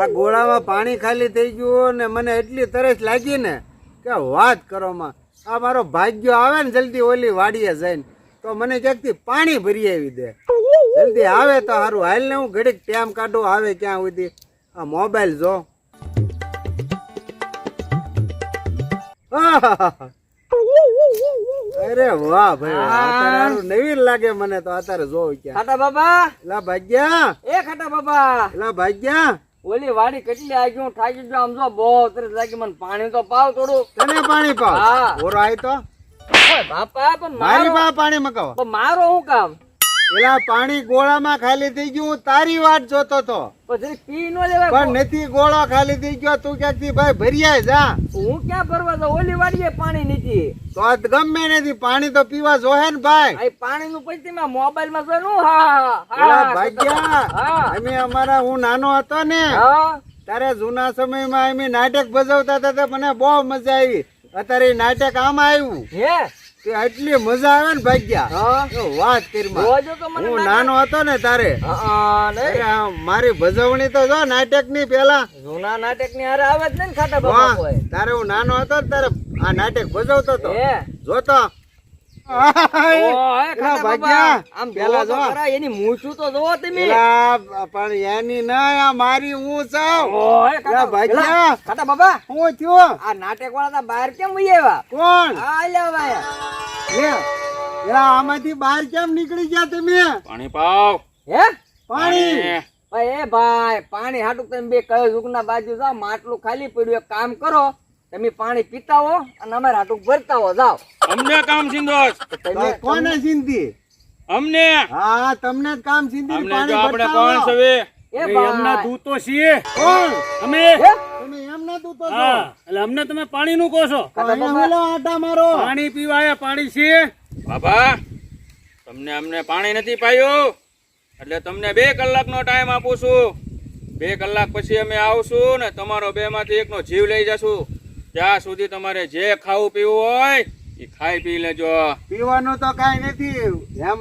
આ ગોળામાં પાણી ખાલી થઈ ગયું ને મને એટલી તરસ લાગી ને કે વાત કરો માં આ મારો ભાગ્યો આવે ને જલ્દી ઓલી વાડીએ જઈને. તો મને ક્યાંકથી પાણી ભરી આવી દે. જલ્દી આવે તો સારું હાલ ને હું ઘડીક ટાઈમ કાઢું આવે ક્યાં સુધી? આ મોબાઈલ જો. અરે વાહ ભાઈ નવીન લાગે મને તો અત્યારે જોઉં ક્યાં. ખાટા બાબા. લા ભાગ્યા. એ ખાટા બાબા. લા ભાગ્યા. ઓલી વાડી કેટલી આગી હું થાકી ગયો આમ જો બહુ તરસ લાગી મને પાણી તો પાવ થોડું. તને પાણી પાવ? હા. ઓરો આય તો? બાપા પણ મારી પાસે પાણી મકાવ મારો હું કામ? એલા પાણી ગોળામાં ખાલી થઈ ગયું હું તારી વાટ જોતો તો. પછી પી નો લેવાય પણ નથી ગોળો ખાલી થઈ ગયો તું ક્યાંકથી ભાઈ ભરી જા. હું ક્યાં ભરવા તો ઓલી વાડીએ પાણી નથી. તો ગમે નથી પાણી તો પીવા જોહે ને ભાઈ. પાણી નું પછી માં મોબાઈલમાં જોયું હા હા, ભાગ્યા અમે અમારા હું નાનો હતો ને તારે જૂના સમયમાં અમે નાટક ભજવતા હતા તો મને બહુ મજા આવી. અત્યારે નાટક આમાં આવ્યું. હે? તે એટલી મજા આવે ને ભાગ્યા. વાત કરી હું નાનો હતો ને તારે. મારી ભજવણી તો જો નાટકની પેલા જૂના નાટકની હારે આવે જ ને ખાટા તારે હું નાનો હતો ને તારે આ નાટક ભજવતો હતો જોતો નાટક વાળા બહાર કેમ કોણ? આમાંથી બહાર કેમ નીકળી ગયા તમે? પાણી પાવ. હે? પાણી. ભાઈ એ ભાઈ પાણી હાટું તમે બે કયો યુગના બાજુ જાઓ માટલું ખાલી પડ્યું. એક કામ કરો તમે પાણી પીતા હો અને અમારે હાટું ભરતા હો જાઓ. અમને કામ સિંધોસ તમે કોને સિંધી? અમને. હા તમને જ કામ સિંધી પાણી આપણે કોણ સવે? એ અમને દૂતો છીએ. કોણ? અમે? તમે એમ ના છો. એટલે અમને તમે પાણી નું કહો છો. તો અહીંયા હુલો આટા મારો. પાણી પીવા પાણી છીએ. બાબા તમને અમને પાણી નથી પાયું? એટલે તમને બે કલાકનો ટાઈમ આપું છું. બે કલાક પછી અમે આવશું ને તમારો બે માંથી એકનો જીવ લઈ જશું. ત્યાં સુધી તમારે જે ખાવું પીવું હોય એ ખાઈ પી લેજો. પીવાનું તો કાઈ નથી. એમ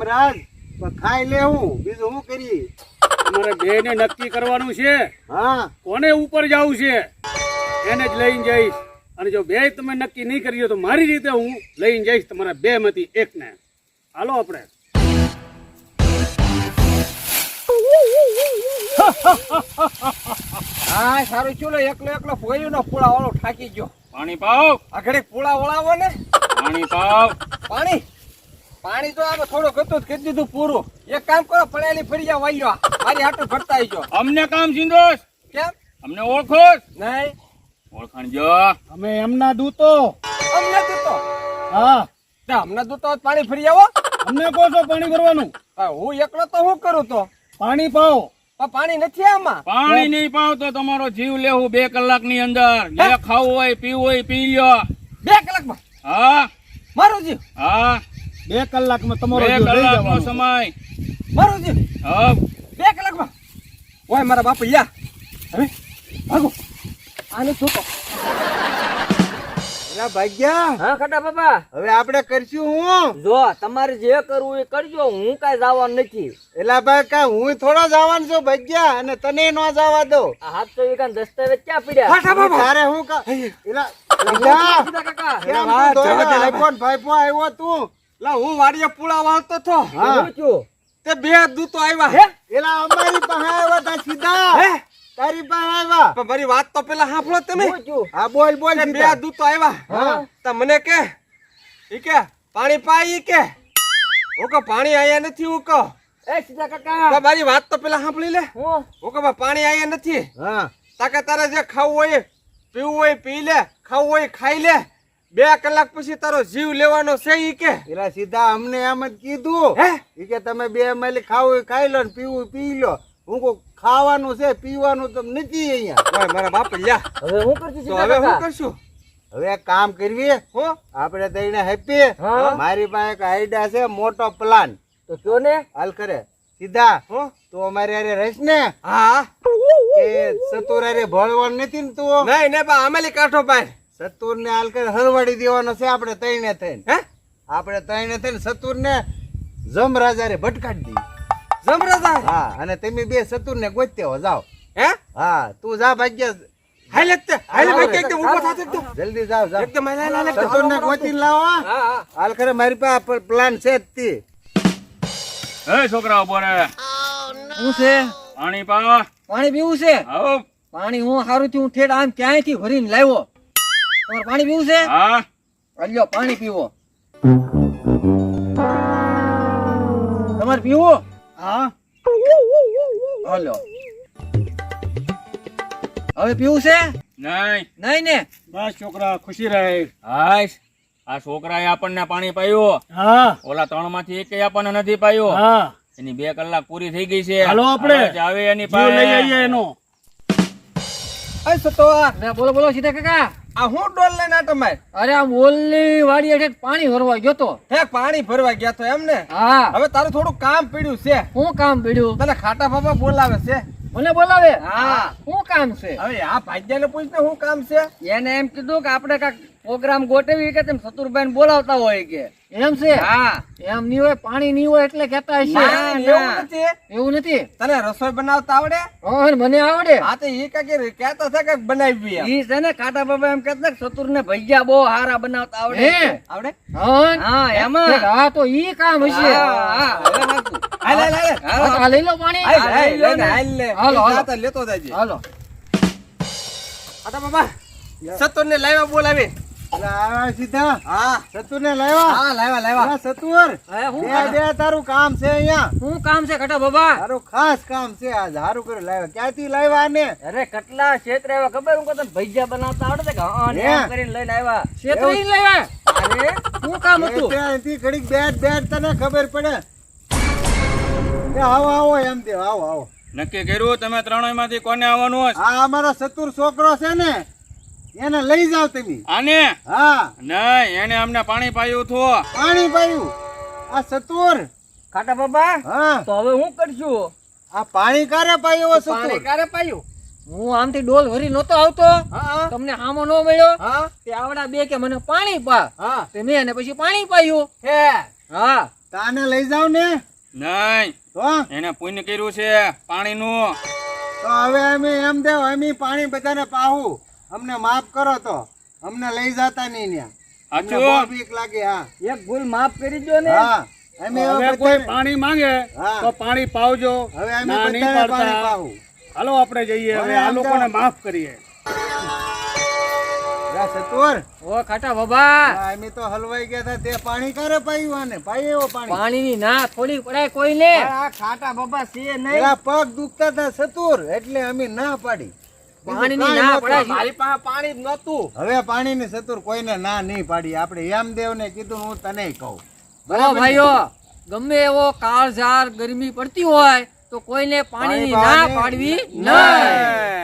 પણ ખાઈ લેવું બીજું શું કરી તમારે બે ને નક્કી કરવાનું છે. હા. કોને ઉપર જવું છે? એને જ લઈને જઈશ. અને જો બે તમે નક્કી નહીં કર્યો તો મારી રીતે હું લઈને જઈશ તમારા બે માંથી એક ને હાલો આપણે. હા સારું. ચલો એકલો એકલો ફોયું નો ફોળા વાળો થાકી ગયો. પાણી પાવ. આ પૂળા પુળા વળાવો ને. પાણી પાવ. પાણી. પાણી તો આપણે થોડું હતું કરી દીધું પૂરું. એક કામ કરો પડેલી ફરી જાવ વાલ્યો મારી હાટું ફરતા આવી અમને કામ સિંધોસ કેમ? અમને ઓળખો નહીં. ઓળખાણ જો અમે એમના દૂતો. અમને દૂતો? હા. તે અમને દૂતો પાણી ફરી આવો. અમને કહો છો પાણી ભરવાનું. હું એકલો તો હું કરું તો? પાણી પાઓ. પણ પાણી નથી આમાં? પાણી નહીં પાવતો તમારો જીવ લેવું બે કલાકની અંદર જે ખાવું હોય પીવું હોય પી લ્યો. બે કલાકમાં? હા? મારો જીવ? હા? બે કલાકમાં તમારો બે જીવ કલાક નો સમય. મારો જીવ? હા. બે કલાકમાં? ઓય મારા બાપુ યા હવે ભાગો આને છોકો. એલા ભાગ્યા. હા ખટા બાબા હવે આપણે કરશું હું. જો તમારે જે કરવું એ કરજો હું કાંઈ જવાનું નથી. એલા ભાઈ કા હું થોડો જવાનું છું ભાગ્યા અને તને નો જવા દો. આ હાથ તો એકાન દસ્તાવેજ ક્યાં પડ્યા? તારે હું કા એલા ભાગ્યા, સીધા કાકા. કેમ તું દોડ્યો? આઈફોન ફાઈફો આવ્યો તું. લા હું વાડીએ પુળા વાળતો તો. હા. હું છું. તે બે દૂતો આવ્યા. હે? એલા અમારી પાસે આવ્યા તા સીધા. હે? તારી પાસે આવ્યા. પણ મારી વાત તો પેલા સાંભળો તમે. હું બોલ બોલ બે. દૂતો આવ્યા. હા. તો મને કે ઈ કે પાણી પાઈ કે. હું કહું પાણી આયા નથી કહું. એ સીધા કાકા. મારી વાત તો પેલા સાંભળી લે. હું? હું પાણી આયા નથી. હા. તાકે તારે જે ખાવું હોય પીવું હોય પી લે. ખાવું હોય ખાઈ લે. બે કલાક પછી તારો જીવ લેવાનો છે ઈ કે. એલા સીધા અમને એમ જ કીધું. હે? ઈ કે તમે બે માલી ખાવું ખાઈ લો ને પીવું પી લો. હું કો ખાવાનું છે પીવાનું તો નથી અહીંયા. મારા બાપ લ્યા. હવે હું કરશું હવે હું કરશું? હવે કામ કરવી હો? આપણે તઈને હેપી મારી પાસે એક આઈડિયા છે મોટો પ્લાન તો કયો ને? હાલ કરે. સીધા. હો? તું અમારે હારે રહીશ ને. હા. એ સતુર અરે ભળવાનું નથી ને તું? નહીં ને બા અમેલી કાઠો પાય. સતુર ને હાલ કરે હરવાડી દેવાનો છે આપણે તઈને થઈને. હે? આપણે તઈને થઈને સતુર ને જમ રાજારે ભટકાડી દઈએ. જમરાજા હા અને તમે બે સતુર ને ગોત્યા હો જાઓ. હે? હા તું જા ભાગ્ય. હાલે તે હાલે ભાગ્ય એકદમ ઊભો થાતો એકદમ જલ્દી જાવ જાવ એકદમ હાલે હાલે. સતુરને ગોતીને લાવો હા? હા હા. હાલ ખરે મારી પાસે પ્લાન છે જ તી. એ છોકરા ઊભો રે. શું છે? પાણી પાવા. પાણી પીવું છે? આવો. પાણી હું સારું થયું હું ઠેડ આમ ક્યાંયથી ભરીને લાવ્યો? તમારે પાણી પીવું છે? હા. હાલ્યો પાણી પીવો. તમારે પીવું? હા? હાલો. હવે પીવું છે? નહીં. નહીં ને? બસ છોકરા ખુશી રહે. હાશ. આ છોકરાએ આપણને પાણી પાયું. હા. ઓલા ત્રણમાંથી એક આપણને નથી પાયું. હા. એની બે કલાક પૂરી થઈ ગઈ છે. હાલો આપણે. આવે એની પાણી લઈ આવીએ એનું એનો. ને બોલો બોલો સીધા કાકા આ હું ડોલ લઈને આટો માર અરે આ ઓલની વાડી હેઠે પાણી ભરવા ગયો તો. હે પાણી ભરવા ગયા તો એમ ને? હા. હવે તારું થોડું કામ પડ્યું છે. શું કામ પડ્યું? તને ખાટા બાબા બોલાવે છે? મને બોલાવે? હા. શું કામ છે? હવે આ ભાગ્યાને પૂછ ને શું કામ છે? એને એમ કીધું કે આપણે કાંઈક પ્રોગ્રામ ગોઠવી કે તેમ સતુરભાઈ બોલાવતા હોય કે. એમ છે? હા. એમ નહીં હોય પાણી નહીં હોય એટલે કેતા હશે. એવું નથી? એવું નથી? તને રસોઈ બનાવતા આવડે? મને આવડે. હા તો ઈ કાંઈક કહેતા છે કે બનાવી. ઈ છે ને કાટા બાબા એમ કેતા સતુર ને ભૈયા બહુ હારા બનાવતા આવડે. આવડે? હા એમ હા તો ઈ કામ હશે. હા, લઈ લો પાણી. હાલ, ને. લેતો જાજે. હાલો. ખાટા બાબા સતુરને લાવ્યા બોલાવી. સીધા. હા. સતુરને લાવ્યા? હા લાવ્યા લાવ્યા. સતુર. હું બે કામ- બે તારું કામ છે અહીંયા. શું કામ છે કાટા બાબા? તારું ખાસ કામ છે આજ. હારું કર્યું લાવ્યા. ક્યાંથી લાવ્યા આને? અરે કેટલા ક્ષેત્ર આવ્યા ખબર? હું તને ભજીયા બનાવતા આવડે કે? હા ને કરીને લઈને આવ્યા. ક્ષેત્ર લાવ્યા? અરે શું કામ હતું? ત્યાંથી ઘડીક તને ખબર પડે? આવો આવો એમ દે આવો આવો. નક્કી કર્યું? તમે ત્રણેયમાંથી કોને આવવાનું હશે? આ અમારો સતુર છોકરો છે ને? એને લઈ જાવ તમે. આને? હા. નહીં એને અમને પાણી પાયું હતું. પાણી પાયું. આ સતુર. ખાટા બાબા હા. તો હવે હું કરશું? આ પાણી કારે પાયું સતુર? પાણી કારે ક્યારે પાયું? હું આમથી ડોલ ભરી નતો આવતો. તમને હામો ન મળ્યો? તે આવડા બે કે મને પાણી પા. હા. તે મેં એને પછી પાણી પાયું. હે. હા. તાને લઈ જાવ ને. નહીં. તો? એને પુણ્ય કર્યું છે પાણીનું. તો હવે અમે એમ દેવ અમે પાણી બધાને પાહું. અમને માફ કરો તો. અમને લઈ જતા નહીં ત્યાં બીક લાગે હા. એક ભૂલ માફ કરી દો ને. હા. હવે હવે કોઈ પાણી માંગે તો પાણી પાવજો. હવે અમે નહીં પાડતા. હાલો આપણે જઈએ. હવે આ લોકોને માફ કરીએ. સતુર. ઓ ખાટા બાબા. આ તો હલવાઈ ગયા હતા તે પાણી ની ના થોડી પડાય કોઈ ને ખાટા બાબા છે નહીં. પેલા પગ દુખતા હતા સતુર એટલે અમે ના પાડી. પાણીની ના પડાય. મારી પાસે પાણી જ નહોતું. હવે પાણીની સતુર કોઈને ના નહીં પાડી. આપણે યમદેવ ને કીધું હું તને કહું. બરાબર ભાઈઓ ગમે એવો કાળઝાર ગરમી પડતી હોય તો કોઈને પાણીની ના પાડવી. નહીં.